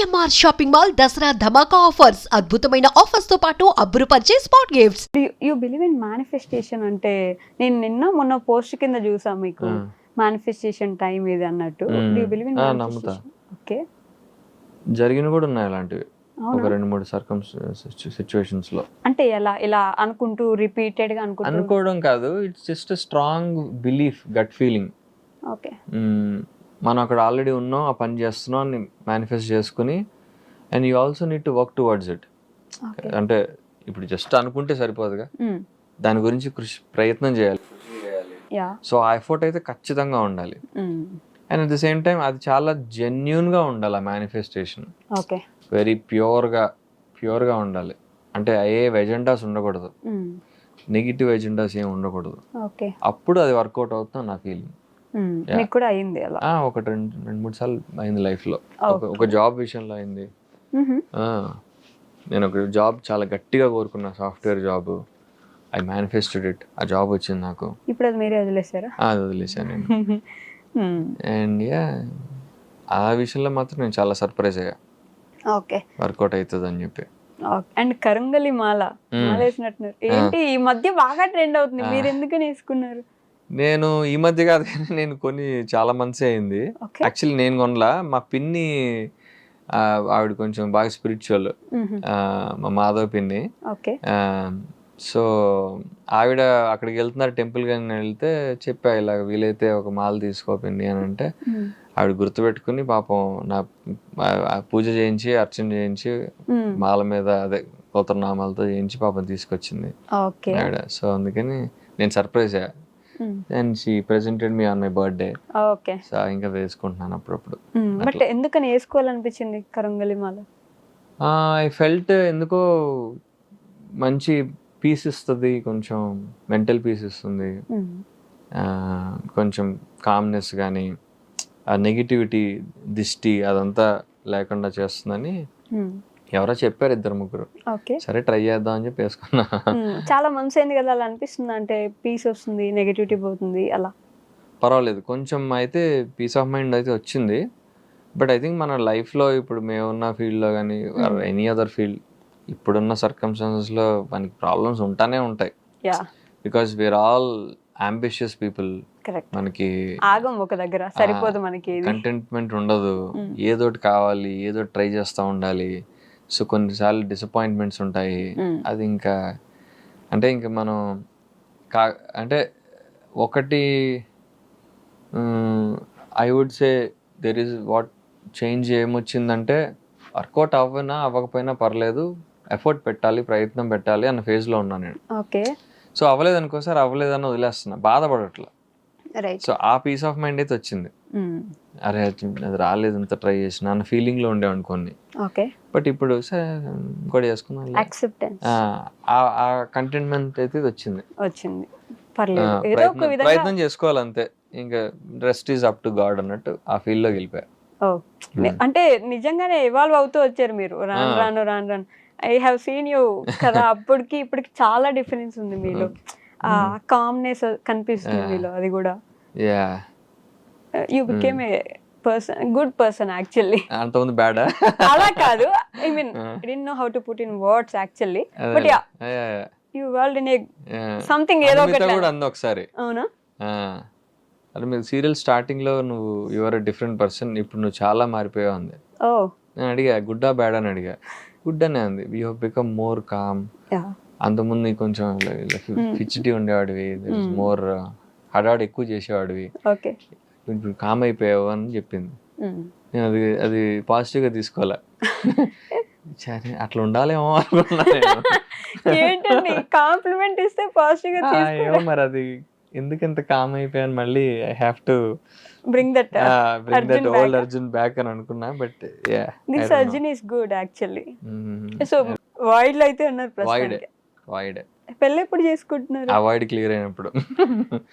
CMR shopping mall Dasara ధమాకా offers అద్భుతమైన ఆఫర్స్తో పాటు అబ్బురుపరిచే spot gifts. You believe in manifestation అంటే నేను నిన్న మొన్న పోస్ట్ కింద చూసా మీకు. మేనిఫెస్టేషన్ టైం ఇది అన్నట్టు. యూ బిలీవ్ ఇన్ నమ్ముతా. ఓకే జరిగిన కూడా ఉన్నాయి అలాంటివి. ఒక రెండు మూడు సర్కమ్ సిచ్యువేషన్స్లో. అంటే ఎలా ఇలా అనుకుంటూ రిపీటెడ్గా అనుకుంటూ? అనుకోవడం కాదు. It's just strong belief gut feeling okay మనం అక్కడ ఆల్రెడీ ఉన్నాం ఆ పని చేస్తున్నాం అని మేనిఫెస్ట్ చేసుకుని and you also need to work towards it అంటే ఇప్పుడు జస్ట్ అనుకుంటే సరిపోదుగా. దాని గురించి కృషి ప్రయత్నం చేయాలి. సో ఆ ఎఫర్ట్ అయితే ఖచ్చితంగా ఉండాలి. And at the same time అది చాలా జెన్యున్గా ఉండాలి ఆ మేనిఫెస్టేషన్ ఓకే వెరీ ప్యూర్గా ప్యూర్గా ఉండాలి. అంటే ఏ ఎజెండాస్ ఉండకూడదు. నెగిటివ్ ఎజెండాస్ ఏమి ఉండకూడదు. అప్పుడు అది వర్కౌట్ అవుతుంది నా ఫీలింగ్ మీకు కూడా అయింది అలా? ఒకటి రెండు రెండు మూడు సార్లు అయింది లైఫ్లో. ఒక ఒక జాబ్ విషయంలో అయింది. ఆ, నేను ఒక జాబ్ చాలా గట్టిగా కోరుకున్నా software job. I manifested it ఆ జాబ్ వచ్చింది నాకు. ఇప్పుడు అది మీరే వదిలేసారా? ఆ, అది వదిలేసాను నేను. అండ్ యా ఆ విషయంలో మాత్రం నేను చాలా సర్ప్రైజ్ అయ్యా. ఓకే వర్కౌట్ అవుతుంది అని చెప్పి అండ్ కరంగలి మాల. మ్మ్. మాల వేసినట్టున్నారు ఏంటి? ఈ మధ్య బాగా ట్రెండ్ అవుతుంది. మీరు ఎందుకని వేసుకున్నారు? నేను ఈ మధ్య కాదు కానీ నేను కొన్ని చాలా మంత్స్ అయింది. యాక్చువల్లీ నేను కొనలా. మా పిన్ని ఆవిడ కొంచెం బాగా స్పిరిచువల్ మా మాధవ్ పిన్ని. ఓకే. సో ఆవిడ అక్కడికి వెళ్తున్నారు టెంపుల్ కానీ వెళ్తే చెప్పా ఇలా వీలైతే ఒక మాల తీసుకో పిన్ని అని అంటే ఆవిడ గుర్తుపెట్టుకుని పాపం నా పూజ చేయించి అర్చన చేయించి మాల మీద అదే గోత్రనామాలతో చేయించి పాపం తీసుకొచ్చింది ఆవిడ. సో అందుకని నేను surprise and she presented me on my birthday okay so ఇంకా వేసుకుంటున్నాను అప్పుడప్పుడు. బట్ ఎందుకని వేసుకోవాలనిపించింది కరంగలి మాల? ఐ ఫెల్ట్ ఎందుకో మంచి పీస్ ఇస్తుంది కొంచెం మెంటల్ పీస్ ఇస్తుంది. కొంచెం కామ్నెస్ కానీ ఆ నెగిటివిటీ దిష్టి అదంతా లేకుండా చేస్తుందని మ్మ్. ఎవరో చెప్పారు ఇద్దరు ముగ్గురు. ఓకే. సరే ట్రై చేద్దాం అని చెప్పి వేసుకున్నా. చాలా మంత్స్ అయింది కదా అలా అనిపిస్తుంది? అంటే పీస్ వస్తుంది నెగటివిటీ పోతుంది అలా. పర్వాలేదు. కొంచెం అయితే పీస్ ఆఫ్ మైండ్ అయితే వచ్చింది. బట్ ఐ థింక్ మన లైఫ్లో ఇప్పుడు మేమున్న ఫీల్డ్లో కానీ ఎనీ అదర్ ఫీల్డ్ ఇప్పుడున్న సర్కమ్స్టాన్సెస్లో మనకి ప్రాబ్లమ్స్ ఉంటానే ఉంటాయి. Because we are all ambitious people correct మనకి ఆగం ఒక దగ్గర సరిపోదు మనకి కంటెంట్మెంట్ ఉండదు. ఏదోటి కావాలి ఏదోటి ట్రై చేస్తూ ఉండాలి. సో కొన్నిసార్లు డిసప్పాయింట్మెంట్స్ ఉంటాయి. మ్మ్. అది ఇంకా అంటే ఇంకా మనం కా అంటే ఒకటి I would say there is what change ఏమొచ్చిందంటే work out అవ్వనా అవ్వకపోయినా పర్లేదు ఎఫర్ట్ పెట్టాలి ప్రయత్నం పెట్టాలి అన్న ఫేజ్లో ఉన్నాను నేను. ఓకే. సో అవ్వలేదు అనుకో సార్ అవ్వలేదని వదిలేస్తున్నా. బాధపడట్లా. సో ఆ పీస్ ఆఫ్ మైండ్ అయితే వచ్చింది. అరే అది రాలేదు ఇంత ట్రై చేసిన అన్న ఫీలింగ్లో ఉండేవాడిని కొన్ని. ఓకే బట్ ఇప్పుడు సరే యాక్సెప్టెన్స్ ఆ కంటెంట్మెంట్ అయితే వచ్చింది. వచ్చింది. పర్లేదు. ఏదో ఒక ప్రయత్నం విధంగా ప్రయత్నం చేసుకోవాలి అంతే ఇంకా rest is up to God అన్నట్టు ఆ ఫీల్డ్ ఓ నే- అంటే నిజంగానే ఇవాల్వ్ అవుతూ వచ్చారు మీరు. రాను. రాను రాను రాను. ఐ హావ్ సీన్ యూ కదా అప్పటికి ఇప్పటికి చాలా డిఫరెన్స్ ఉంది మీలో. ఆ కామ్నెస్ కనిపిస్తుంది ఆ. మీలో అది కూడా. Yeah you became a person good person actually అంతమంది బ్యాడా అలా కాదు. I mean don't know how to put in words actually but yeah you world in a something ఏదో ఒకటి కూడా అంది ఒకసారి. అవునా? ఆ, అది మీరు సీరియల్ స్టార్టింగ్లో నువ్వు యువర్ డిఫరెంట్ పర్సన్ ఇప్పుడు నువ్వు చాలా మారిపోయావు అంది. ఓ నేను అడిగా గుడ్డా బ్యాడ్ అని అడిగా. గుడ్ అనే అంది you have become more calm అంతకుముందు నీకు కొంచెం Hmm. ఫిచ్చిటీ ఉండేవాడివి Hmm. మోర్ హడాడు ఎక్కువ చేసేవాడివి. ఇప్పుడు కామ్ అయిపోయావు అని చెప్పింది. నేను అది అది పాజిటివ్గా తీసుకోవాలా? సరే అట్లా ఉండాలేమో అనుకున్నా నేను. ఏంటండి? కాంప్లిమెంట్ ఇస్తే పాజిటివ్గా ఆ, ఏమో తీసుకో. మరి అది ఎందుకు ఇంత కామ్ అయిపోయాను మళ్ళీ I have to bring that bring that old. Arjun back అని అనుకున్నా but this Arjun is good actually so వైడ్లో అయితే ఉన్నారు వైడ్ వైడ్ పెళ్ళి ఎప్పుడు చేసుకుంటున్నారు? ఆ వైడ్ క్లియర్ అయినప్పుడు.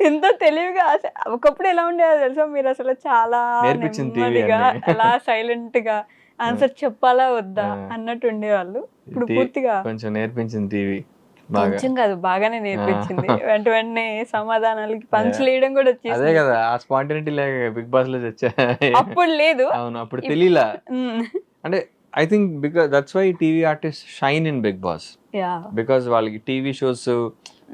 ఎంతో తెలివిగా అస- ఒకప్పుడు ఎలా ఉండేదో తెలుసా? మీరు అసలు చాలా నేర్పించింది TV నెమ్మదిగా అన్ని. అలా సైలెంట్గా ఆన్సర్ చెప్పాలా వద్దా ఆ. అన్నట్టు ఉండేవాళ్ళు. ఇప్పుడు టీ- పూర్తిగా కొంచెం నేర్పించింది టీవీ బాగా. కొంచెం కాదు బాగానే నేర్పించింది. వెంట వెంటనే సమాధానాలకి పంచులు వేయడం కూడా అదే వచ్చేసింది కదా ఆ స్పాంటినిటీ లేక బిగ్ బాస్లో వచ్చా అప్పుడు లేదు. అవును అప్పుడు తెలియలా? ఉమ్. అంటే I think because that's why TV artist shine in Bigg Boss because వాళ్ళకి టీవీ షోస్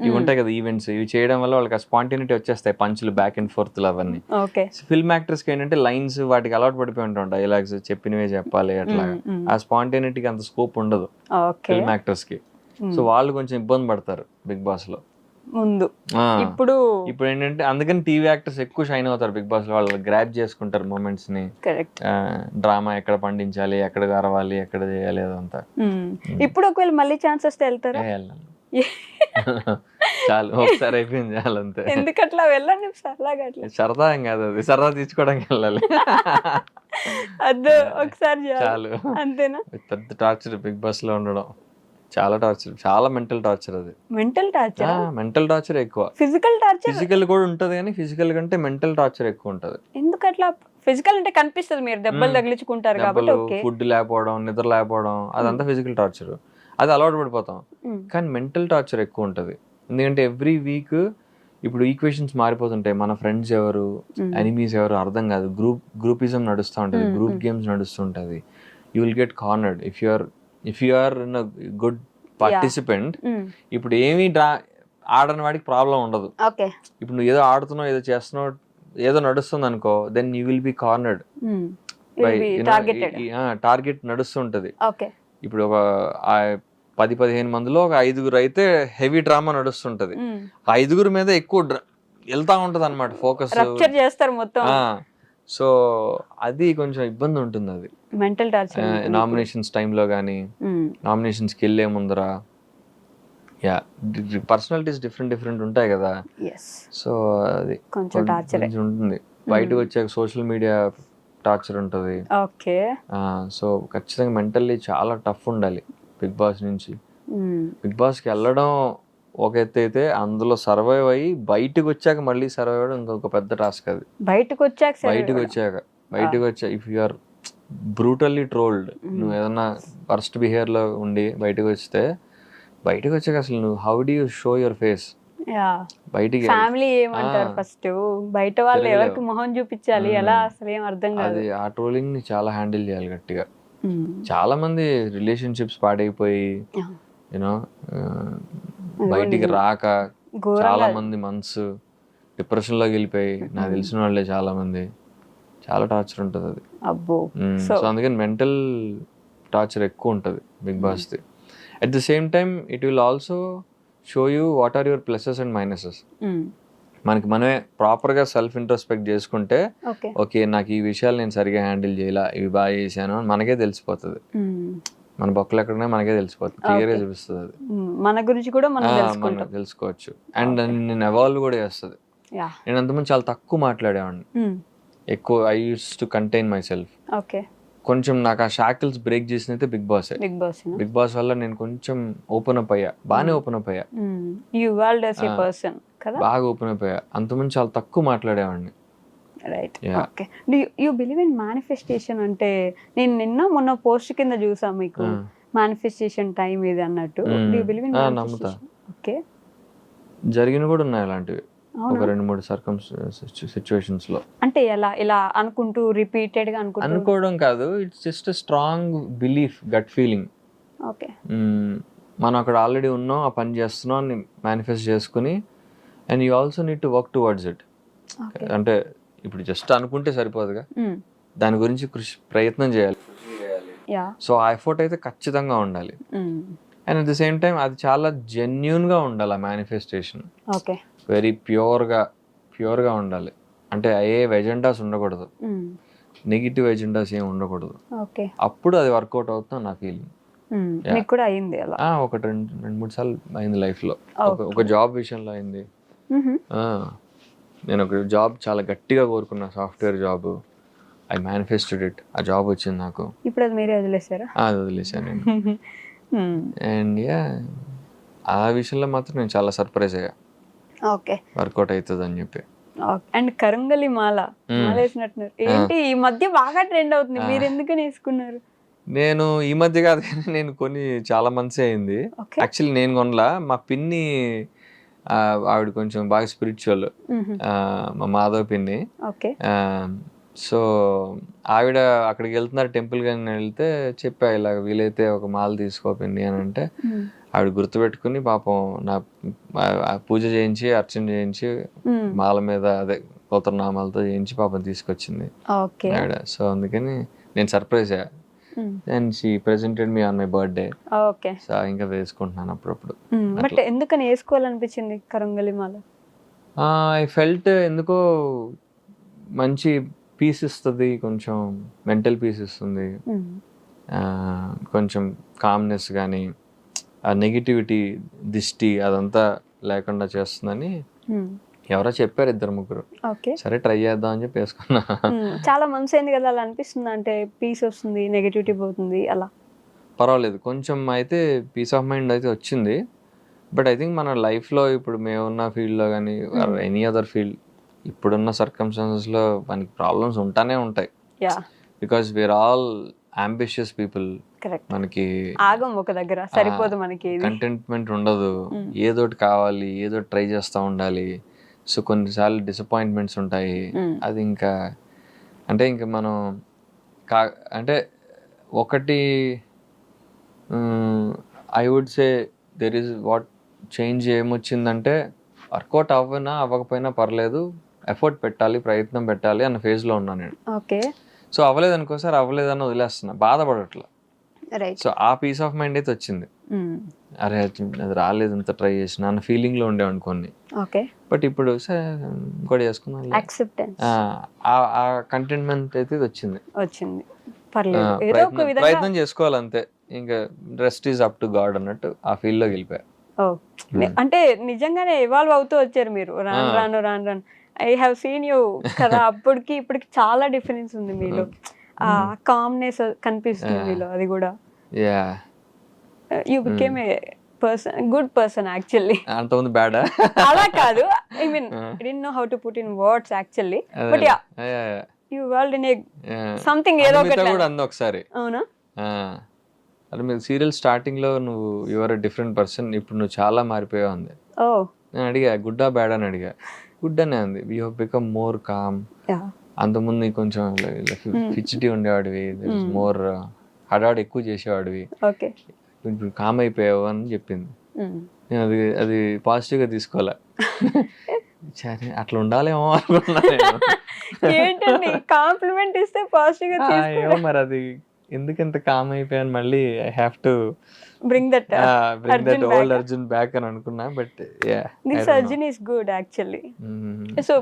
ఇవి ఉంటాయి కదా ఈవెంట్స్ ఇవి చేయడం వల్ల వాళ్ళకి ఆ స్పాంటినిటీ వచ్చేస్తాయి పంచులు బ్యాక్ అండ్ ఫోర్త్ అవన్నీ. ఫిల్మ్ యాక్టర్స్కి ఏంటంటే లైన్స్ వాటికి అలవాటు పడిపోయి ఉంటాం డైలాగ్స్ చెప్పినవే చెప్పాలి అట్లా ఆ స్పాంటినిటీకి అంత స్కోప్ ఉండదు ఫిల్మ్ యాక్టర్స్కి. సో వాళ్ళు కొంచెం ఇబ్బంది పడతారు బిగ్ బాస్లో. ముందు. ఇప్పుడు ఇప్పుడు ఏంటంటే అందుకని టీవీ యాక్టర్స్ ఎక్కువ షైన్ అవుతారు బిగ్ బాస్లో వాళ్ళు గ్రాప్ చేసుకుంటారు మూమెంట్స్ని కరెక్ట్ డ్రామా ఎక్కడ పండించాలి ఎక్కడ గరవాలి ఎక్కడ చేయాలి అదంతా. ఇప్పుడు ఒకవేళ మళ్ళీ ఛాన్స్ వస్తే వెళ్తారా. చాలు ఒకసారి అయిపోయింది చాలు అంతే. ఎందుకు అట్లా వెళ్ళండి సరదాగా అట్లా. సరదా ఏం కాదు అది. సరదా తీసుకోవడానికి వెళ్ళాలి. అద్దు ఒకసారి. చాలు. అంతేనా? పెద్ద టార్చర్ బిగ్ బాస్లో ఉండడం. చాలా టార్చర్ చాలా మెంటల్ టార్చర్ అది. Mental torture? మెంటల్ టార్చర్ ఎక్కువ. Physical torture? ఫిజికల్ కూడా ఉంటది కానీ ఫిజికల్ కంటే మెంటల్ టార్చర్ ఎక్కువ ఉంటది. ఎందుకు అట్లా ఫిజికల్ అంటే కనిపిస్తుంది మీరు దెబ్బలు. తగిలించుకుంటారు కాబట్టి ఫుడ్ లేకపోవడం నిద్ర లేకపోవడం అదంతా ఫిజికల్ టార్చర్. అది అలవాటు పడిపోతాం. కానీ మెంటల్ టార్చర్ ఎక్కువ ఉంటుంది. ఎందుకంటే ఎవ్రీ వీక్ ఇప్పుడు ఈక్వేషన్స్ మారిపోతుంటాయి. మన ఫ్రెండ్స్ ఎవరు ఎనిమీస్ ఎవరు అర్థం కాదు. గ్రూప్ గ్రూపిజం నడుస్తూ ఉంటుంది. Group. Games నడుస్తుంటది. You will get cornered if you are if you are in good participant ఇప్పుడు ఏమీ డ్రా ఆడని వాడికి ప్రాబ్లం ఉండదు. ఇప్పుడు నువ్వు ఏదో ఆడుతున్నావు ఏదో చేస్తున్నావు ఏదో నడుస్తుంది అనుకో then you will be cornered by target నడుస్తుంటది. ఇప్పుడు ఒక పది పదిహేను మందిలో ఒక ఐదుగురు అయితే హెవీ డ్రామా నడుస్తుంటది. ఆ ఐదుగురు మీద ఎక్కువ వెళ్తా ఉంటది అనమాట ఫోకస్ చేస్తారు మొత్తం. సో అది కొంచెం ఇబ్బంది ఉంటుంది అది మెంటల్ టార్చర్ నామినేషన్స్ టైంలో కానీ నామినేషన్స్కి వెళ్ళే ముందర యా పర్సనాలిటీస్ డిఫరెంట్ డిఫరెంట్ ఉంటాయి కదా. సో అది కొంచెం టార్చర్ ఉంటుంది. బయటకు వచ్చాక సోషల్ మీడియా టార్చర్ ఉంటుంది. ఓకే. సో ఖచ్చితంగా మెంటల్లీ చాలా టఫ్ ఉండాలి. బిగ్ బాస్ నుంచి. బిగ్ బాస్కి వెళ్ళడం ఒక ఎత్తు అయితే అందులో సర్వైవ్ అయ్యి బయటకు వచ్చాక మళ్ళీ సర్వైవ్ అవ్వడం ఇంకొక పెద్ద టాస్క్ అది. బయటకు వచ్చాక బయటకు వచ్చాక బయటకు వచ్చా if you are brutally trolled నువ్వు ఏదన్నా వర్స్ట్లో ఉండి బయటకు వస్తే బయటకు వచ్చాక అసలు నువ్వు how do you show your face బయటికి ఫ్యామిలీ ఏమంటారు. ఫస్ట్ బయట వాళ్ళు. ఎవరికి మొహం చూపించాలి. ఎలా అసలు ఏం అర్థం కాదు. ఆ ట్రోలింగ్ని చాలా హ్యాండిల్ చేయాలి గట్టిగా. చాలా మంది రిలేషన్షిప్స్ పాడైపోయి. యూనో బయటికి. రాక చాలా మంది మనసు డిప్రెషన్లోకి వెళ్ళిపోయి నాకు తెలిసిన వాళ్ళే చాలా మంది చాలా టార్చర్ ఉంటుంది అది. సో అందుకని మెంటల్ టార్చర్ ఎక్కువ ఉంటుంది Bigg బాస్ది. At the same time it will also show you what are your pluses and minuses. మనకి మనమే ప్రాపర్గా సెల్ఫ్ ఇంట్రోస్పెక్ట్ చేసుకుంటే ఓకే. నాకు ఈ విషయాలు నేను సరిగా హ్యాండిల్ చేయాల ఇవి బాగా చేశాను అని మనకే తెలిసిపోతుంది. మన బొక్కలు ఎక్కడనే మనకే తెలిసిపోతుంది. క్లియర్గా Okay. చూపిస్తుంది అది. మన గురించి కూడా మనం తెలుసుకోవచ్చు. అండ్ నేను ఎవాల్వ్ కూడా చేస్తుంది. నేను అంతకుముందు చాలా తక్కువ మాట్లాడేవాడిని. ఎక్కువ I use to contain myself okay. కొంచెం నాకు ఆ shackles break చేసినైతే Bigg Boss Bigg Boss Bigg Boss వల్ల నేను కొంచెం ఓపెన్ అప్ అయ్యా. బాగానే ఓపెన్ అప్ అయ్యా. యు. పర్సన్ కదా? బాగా ఓపెన్ అప్ అయ్యా. అంతకుముందు చాలా తక్కువ మాట్లాడేవాడిని. Right. Okay you believe in manifestation అంటే నేను నిన్న మొన్న పోస్ట్ కింద చూసా మీకు. మేనిఫెస్టేషన్ టైం ఇది అన్నట్టు. You believe in. ఓకే జరిగిన కూడా ఉన్నాయి అలాంటివి. ఒక రెండు మూడు సర్కమ్ సిచ్యువేషన్స్లో. అంటే ఎలా ఇలా అనుకుంటూ రిపీటెడ్గా అనుకుంటూ? అనుకోవడం కాదు. It's just strong belief gut feeling okay మనం అక్కడ ఆల్రెడీ ఉన్నాం ఆ పని చేస్తున్నాం అని మేనిఫెస్ట్ చేసుకుని and you also need to work towards it అంటే ఇప్పుడు జస్ట్ అనుకుంటే సరిపోదుగా. దాని గురించి కృషి ప్రయత్నం చేయాలి. సో ఆ ఎఫర్ట్ అయితే ఖచ్చితంగా ఉండాలి. And at the same time అది చాలా జెన్యున్గా ఉండాలి ఆ మేనిఫెస్టేషన్ ఓకే. వెరీ ప్యూర్గా ప్యూర్గా ఉండాలి. అంటే ఏ ఎజెండాస్ ఉండకూడదు. నెగిటివ్ ఎజెండాస్ ఏమి ఉండకూడదు. ఓకే. అప్పుడు అది వర్కౌట్ అవుతుంది నా ఫీలింగ్ కూడా అయింది అలా? ఒకటి రెండు రెండు మూడు సార్లు అయింది లైఫ్లో. ఒక ఒక జాబ్ విషయంలో అయింది. నేను ఒక జాబ్ చాలా గట్టిగా కోరుకున్నా software job. I manifested it ఆ జాబ్ వచ్చింది నాకు. ఇప్పుడు అది మీరే వదిలేసారా అది వదిలేసాను నేను. అండ్ యా ఆ విషయంలో మాత్రం నేను చాలా సర్ప్రైజ్ అయ్యా. ఓకే. వర్కౌట్ అవుతుంది అని చెప్పి అండ్ కరంగలి మాల. మ్మ్. మాల వేసినట్టున్నారు. ఏంటి? ఈ మధ్య బాగా ట్రెండ్ అవుతుంది. ఆ. మీరు ఎందుకని వేసుకున్నారు? నేను ఈ మధ్య కాదు కానీ నేను కొని చాలా మంత్స్ అయింది. యాక్చువల్లీ నేను కొనలా. మా పిన్ని ఆవిడ కొంచెం బాగా స్పిరిచువల్ మా మాధవ్ పిన్ని. సో ఆవిడ అక్కడికి వెళ్తున్నారు టెంపుల్ కానీ వెళ్తే చెప్పా ఇలా వీలైతే ఒక మాల తీసుకో పిన్ని అని అంటే ఆవిడ గుర్తుపెట్టుకుని పాపం నా పూజ చేయించి అర్చన చేయించి మాల మీద అదే గోత్రనామాలతో చేయించి పాపం తీసుకొచ్చింది ఆవిడ. సో అందుకని నేను surprise and she presented me on my birthday okay. So ఇంకా వేసుకుంటున్నాను అప్పుడప్పుడు. బట్ ఎందుకని వేసుకోవాలనిపించింది కరంగలి మాల? ఐ ఫెల్ట్ ఎందుకో మంచి పీస్ ఇస్తుంది కొంచెం మెంటల్ పీస్ ఇస్తుంది. కొంచెం కామ్నెస్ కానీ ఆ నెగిటివిటీ దిష్టి అదంతా లేకుండా చేస్తుందని ఎవరో చెప్పారు ఇద్దరు ముగ్గురు. ఓకే సరే ట్రై చేద్దాం అని చెప్పి వేసుకున్నా చాలా మనసు అయింది కదా అలా అనిపిస్తుంది? అంటే పీస్ వస్తుంది నెగటివిటీ పోతుంది అలా. పర్వాలేదు కొంచెం అయితే పీస్ ఆఫ్ మైండ్ అయితే వచ్చింది. బట్ ఐ థింక్ మన లైఫ్లో ఇప్పుడు మేమున్న ఫీల్డ్లో కానీ ఎనీ అదర్ ఫీల్డ్ ఇప్పుడున్న సర్కమ్స్టాన్సెస్లో మనకి ప్రాబ్లమ్స్ ఉంటానే ఉంటాయి. Because we are all ambitious people మనకి ఆగం ఒక దగ్గర సరిపోదు మనకి కంటెంట్మెంట్ ఉండదు. Mm. ఏదోటి కావాలి ఏదో ట్రై చేస్తూ ఉండాలి. సో కొన్నిసార్లు డిసప్పాయింట్మెంట్స్ ఉంటాయి. Mm. అది ఇంకా అంటే ఇంకా మనం కా అంటే ఒకటి I would say there is what change ఏమొచ్చిందంటే work out అవ్వనా అవ్వకపోయినా పర్లేదు ఎఫర్ట్ పెట్టాలి ప్రయత్నం పెట్టాలి అన్న ఫేజ్లో ఉన్నాను నేను. ఓకే. సో అవ్వలేదు అనుకో సార్ అవ్వలేదని వదిలేస్తున్నా. బాధపడట్లా. రైట్. సో ఆ పీస్ ఆఫ్ మైండ్ అయితే వచ్చింది అరే అది రాలేదు ఇంత ట్రై చేసిన అన్న ఫీలింగ్లో ఉండేవాడిని కొన్ని. ఓకే. బట్ ఇప్పుడు సరే ఇంకోటి చేసుకున్నాను యాక్సెప్టెన్స్. ఆ కంటెంట్మెంట్ అయితే వచ్చింది. వచ్చింది. ప్రయత్నం విధంగా ప్రయత్నం చేసుకోవాలి అంతే ఇంకా rest is up to God అన్నట్టు ఆ ఫీల్డ్లోకి వెళ్ళిపోయా. అంటే నిజంగానే ఎవాల్వ్ అవుతూ వచ్చారు మీరు. రాను ఆ. రాను రాను రాను. ఐ హావ్ సీన్ యూ కదా అప్పటికి ఇప్పటికి చాలా డిఫరెన్స్ ఉంది మీలో. ఆ కామ్నెస్ కనిపిస్తుంది. మీలో అది కూడా. Yeah you became a person good person actually అంతమంది బ్యాడా అలా కాదు. I mean don't know how to put in words actually but yeah you world in a something ఏదో ఒకటి కూడా అంది ఒకసారి. అవునా? అది మీరు సీరియల్ స్టార్టింగ్లో నువ్వు యువర్ డిఫరెంట్ పర్సన్ ఇప్పుడు నువ్వు చాలా మారిపోయావు అంది. ఓ. నేను అడిగా గుడ్డా బ్యాడ్? అని అడిగా. గుడ్ అనే అంది you have become more calm అంతకుముందు నీకు కొంచెం. ఫిచ్చిటీ ఉండేవాడివి. మోర్ హడాడు ఎక్కువ చేసేవాడివి. ఇప్పుడు కామ్ అయిపోయావు అని చెప్పింది. నేను అది అది పాజిటివ్గా తీసుకోవాలా? సరే అట్లా ఉండాలేమో అనుకున్నా కాంప్లిమెంట్ ఇస్తే పాజిటివ్గా ఆ, ఏమో తీసుకో మరి అది ఎందుకు ఇంత కామ్ అయిపోయాను మళ్ళీ I have to bring that bring that old. Arjun back అని అనుకున్నా but this Arjun is good actually So,